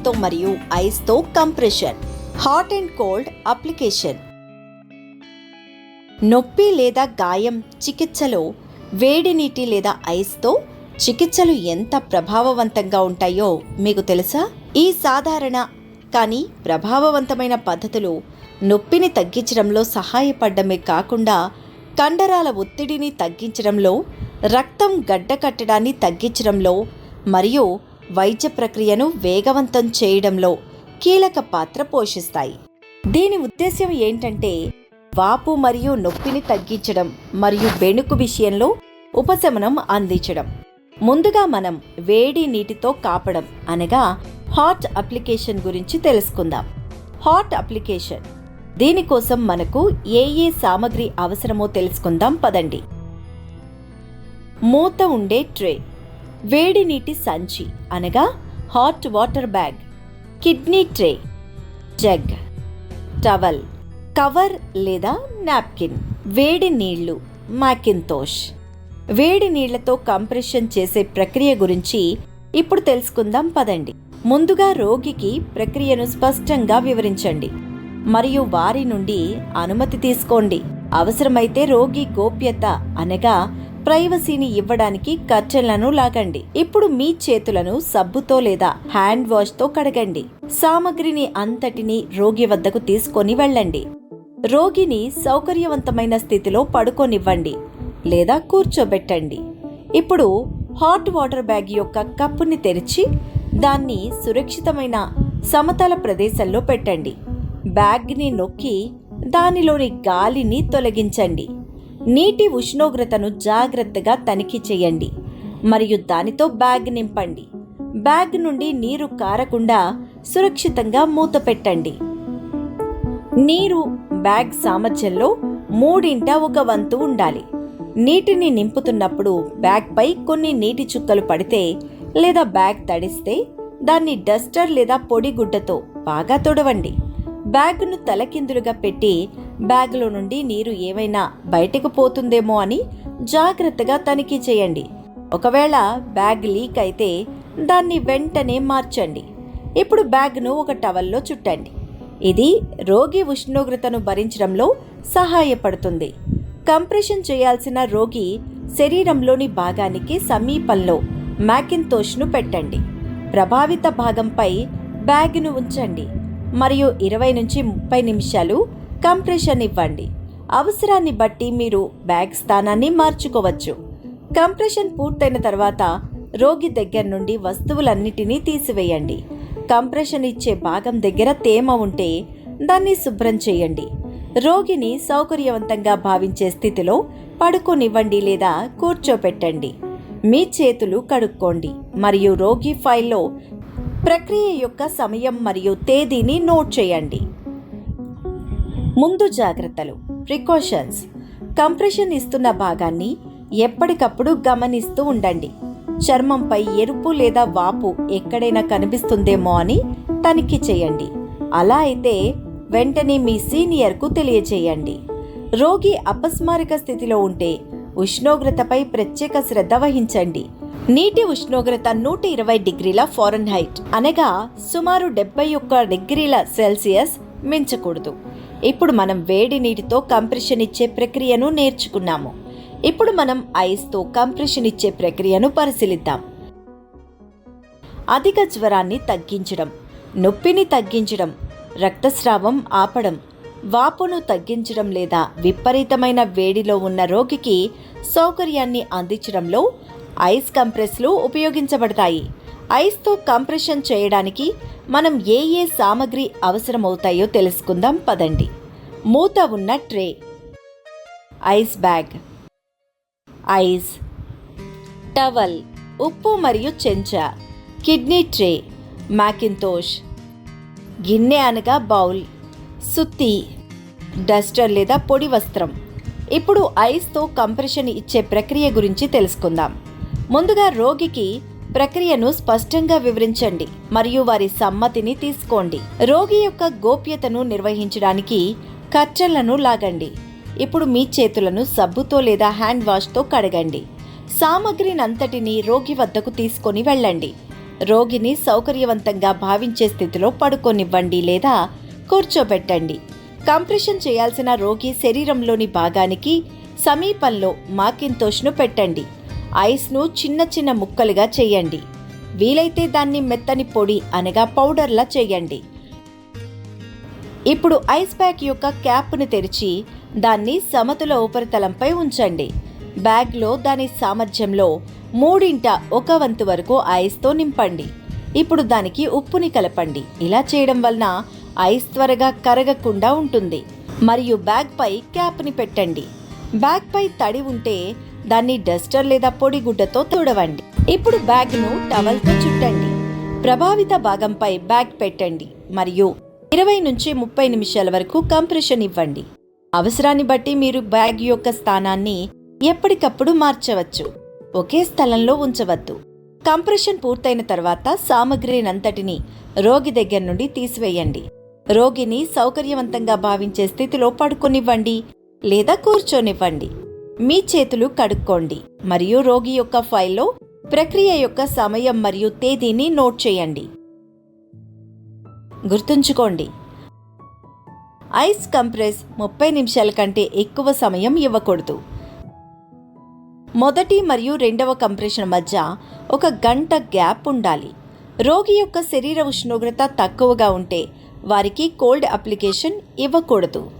నీటితో మరియు ఐస్తో compression hot and cold application. నొప్పి లేదా గాయం చికిత్సలో వేడి నీటి లేదా ఐస్తో చికిత్సలు ఎంత ప్రభావవంతంగా ఉంటాయో మీకు తెలుసా? ఈ సాధారణ కానీ ప్రభావవంతమైన పద్ధతులు నొప్పిని తగ్గించడంలో సహాయపడమే కాకుండా కండరాల ఒత్తిడిని తగ్గించడంలో రక్తం గడ్డకట్టడాన్ని తగ్గించడంలో మరియు వైద్య ప్రక్రియను వేగవంతం చేయడంలో కీలక పాత్ర పోషిస్తాయి. దీని ఉద్దేశ్యం ఏంటంటే వాపు మరియు నొప్పిని తగ్గించడం మరియు బెణుకు విషయంలో ఉపశమనం అందించడం. ముందుగా మనం వేడి నీటితో కాపడం అనగా హాట్ అప్లికేషన్ గురించి తెలుసుకుందాం. Hot application. దీనికోసం మనకు ఏ ఏ సామగ్రి అవసరమో తెలుసుకుందాం పదండి. మూత ఉండే ట్రే. వేడి నీటి సంచి అనగా hot water bag kidney tray jug towel cover లేదా నాప్కిన్ వేడి నీళ్ళు మ్యాకిన్తోష్ వేడి నీళ్ళతో కంప్రెషన్ చేసే ప్రక్రియ గురించి ఇప్పుడు తెలుసుకుందాం పదండి. ముందుగా రోగికి ప్రక్రియను స్పష్టంగా వివరించండి. మరియు వారి నుండి అనుమతి తీసుకోండి. అవసరమైతే రోగి గోప్యత అనగా ప్రైవసీని ఇవ్వడానికి కర్టెన్లను లాగండి. ఇప్పుడు మీ చేతులను సబ్బుతో లేదా హ్యాండ్ వాష్తో కడగండి. సామగ్రిని అంతటిని రోగి వద్దకు తీసుకొని వెళ్ళండి. రోగిని సౌకర్యవంతమైన స్థితిలో పడుకోనివ్వండి లేదా కూర్చోబెట్టండి. ఇప్పుడు హాట్ వాటర్ బ్యాగ్ యొక్క కప్పుని తెరిచి దాన్ని సురక్షితమైన సమతల ప్రదేశంలో పెట్టండి. బ్యాగ్ని నొక్కి దానిలోని గాలిని తొలగించండి. నీటి ఉష్ణోగ్రతను జాగ్రత్తగా తనిఖీ చేయండి మరియు దానితో బ్యాగ్ నింపండి. బ్యాగ్ నుండి నీరు కారకుండా సురక్షితంగా మూత పెట్టండి. నీరు బ్యాగ్ సామర్థ్యంలో మూడింట ఒక వంతు ఉండాలి. నీటిని నింపుతున్నప్పుడు బ్యాగ్పై కొన్ని నీటి చుక్కలు పడితే లేదా బ్యాగ్ తడిస్తే దాన్ని డస్టర్ లేదా పొడి గుడ్డతో బాగా తొడవండి. బ్యాగ్ను తలకిందులుగా పెట్టి బ్యాగ్లో నుండి నీరు ఏమైనా బయటకు పోతుందేమో అని జాగ్రత్తగా తనిఖీ చేయండి. ఒకవేళ బ్యాగ్ లీక్ అయితే దాన్ని వెంటనే మార్చండి. ఇప్పుడు బ్యాగ్ను ఒక టవల్లో చుట్టండి. ఇది రోగి ఉష్ణోగ్రతను భరించడంలో సహాయపడుతుంది. కంప్రెషన్ చేయాల్సిన రోగి శరీరంలోని భాగానికి సమీపంలో మ్యాకిన్తోష్ను పెట్టండి. ప్రభావిత భాగంపై బ్యాగ్ను ఉంచండి. మరియు ఇరవై నుంచి ముప్పై నిమిషాలు కంప్రెషన్ ఇవ్వండి. అవసరాన్ని బట్టి మీరు బ్యాగ్ స్థానాన్ని మార్చుకోవచ్చు. కంప్రెషన్ పూర్తయిన తర్వాత రోగి దగ్గర నుండి వస్తువులన్నిటినీ తీసివేయండి. కంప్రెషన్ ఇచ్చే భాగం దగ్గర తేమ ఉంటే దాన్ని శుభ్రం చేయండి. రోగిని సౌకర్యవంతంగా భావించే స్థితిలో పడుకోనివ్వండి లేదా కూర్చోపెట్టండి. మీ చేతులు కడుక్కోండి మరియు రోగి ఫైల్లో ప్రక్రియ యొక్క సమయం మరియు తేదీని నోట్ చేయండి. ముందు జాగ్రత్తలు ప్రికాషన్స్ కంప్రెషన్ ఇస్తున్న భాగాన్ని ఎప్పటికప్పుడు గమనిస్తూ ఉండండి. చర్మంపై ఎరుపు లేదా వాపు ఎక్కడైనా కనిపిస్తుందేమో అని తనిఖీ చేయండి. అలా అయితే వెంటనే మీ సీనియర్కు తెలియచేయండి. రోగి అపస్మారక స్థితిలో ఉంటే ఉష్ణోగ్రతపై ప్రత్యేక శ్రద్ధ వహించండి. నీటి ఉష్ణోగ్రత నూట ఇరవై డిగ్రీల ఫారెన్ హైట్ అనగా సుమారు డెబ్బై ఒక్క డిగ్రీల సెల్సియస్ మించకూడదు. ఇప్పుడు మనం వేడి నీటితో కంప్రెషన్ ఇచ్చే ప్రక్రియను నేర్చుకున్నాము. ఇప్పుడు మనం ఐస్తో కంప్రెషన్ ఇచ్చే ప్రక్రియను పరిశీలిద్దాం. అధిక జ్వరాన్ని తగ్గించడం నొప్పిని తగ్గించడం రక్తస్రావం ఆపడం వాపును తగ్గించడం లేదా విపరీతమైన వేడిలో ఉన్న రోగికి సౌకర్యాన్ని అందించడంలో ఐస్ కంప్రెస్లు ఉపయోగించబడతాయి. ఐస్తో కంప్రెషన్ చేయడానికి మనం ఏ ఏ సామగ్రి అవసరమవుతాయో తెలుసుకుందాం పదండి. మూత ఉన్న tray. Ice bag. Ice. Towel. ఉప్పు మరియు చెంచా. Kidney tray. మ్యాకింతోష్ గిన్నె అనగా బౌల్. సుత్తి. డస్టర్ లేదా పొడి వస్త్రం. ఇప్పుడు ఐస్తో కంప్రెషన్ ఇచ్చే ప్రక్రియ గురించి తెలుసుకుందాం. ముందుగా రోగికి ప్రక్రియను స్పష్టంగా వివరించండి మరియు వారి సమ్మతిని తీసుకోండి. రోగి యొక్క గోప్యతను నిర్వహించడానికి కర్చలను లాగండి. ఇప్పుడు మీ చేతులను సబ్బుతో లేదా హ్యాండ్ వాష్తో కడగండి. సామగ్రినంతటిని రోగి వద్దకు తీసుకొని వెళ్ళండి. రోగిని సౌకర్యవంతంగా భావించే స్థితిలో పడుకోనివ్వండి లేదా కూర్చోబెట్టండి. కంప్రెషన్ చేయాల్సిన రోగి శరీరంలోని భాగానికి సమీపంలో మాకింతోష్ను పెట్టండి. ఐస్ను చిన్న చిన్న ముక్కలుగా చేయండి. వీలైతే దాన్ని మెత్తని పొడి అనగా పౌడర్లా చేయండి. ఇప్పుడు ఐస్ ప్యాక్ యొక్క క్యాప్ను తెరిచి దాన్ని సమతుల ఉపరితలంపై ఉంచండి. బ్యాగ్లో దాని సామర్థ్యంలో మూడింట ఒక వంతు వరకు ఐస్తో నింపండి. ఇప్పుడు దానికి ఉప్పుని కలపండి. ఇలా చేయడం వలన ఐస్ త్వరగా కరగకుండా ఉంటుంది. మరియు బ్యాగ్పై క్యాప్ని పెట్టండి. బ్యాగ్పై తడి ఉంటే దాన్ని డస్టర్ లేదా పొడి గుడ్డతో తుడవండి. ఇప్పుడు బ్యాగ్ను టవల్తో చుట్టండి. ప్రభావిత భాగంపై బ్యాగ్ పెట్టండి మరియు ఇరవై నుంచి ముప్పై నిమిషాల వరకు కంప్రెషన్ ఇవ్వండి. అవసరాన్ని బట్టి మీరు బ్యాగ్ యొక్క స్థానాన్ని ఎప్పటికప్పుడు మార్చవచ్చు. ఒకే స్థలంలో ఉంచవద్దు. కంప్రెషన్ పూర్తయిన తర్వాత సామగ్రినంతటిని రోగి దగ్గర నుండి తీసివేయండి. రోగిని సౌకర్యవంతంగా భావించే స్థితిలో పడుకొనివ్వండి లేదా కూర్చోనివ్వండి. మీ చేతులు కడుక్కోండి మరియు రోగి యొక్క ఫైల్లో ప్రక్రియ యొక్క సమయం మరియు తేదీని నోట్ చేయండి. గుర్తుంచుకోండి ఐస్ కంప్రెస్ ముప్పై నిమిషాల కంటే ఎక్కువ సమయం ఇవ్వకూడదు. మొదటి మరియు రెండవ కంప్రెషన్ మధ్య ఒక గంట గ్యాప్ ఉండాలి. రోగి యొక్క శరీర ఉష్ణోగ్రత తక్కువగా ఉంటే వారికి కోల్డ్ అప్లికేషన్ ఇవ్వకూడదు.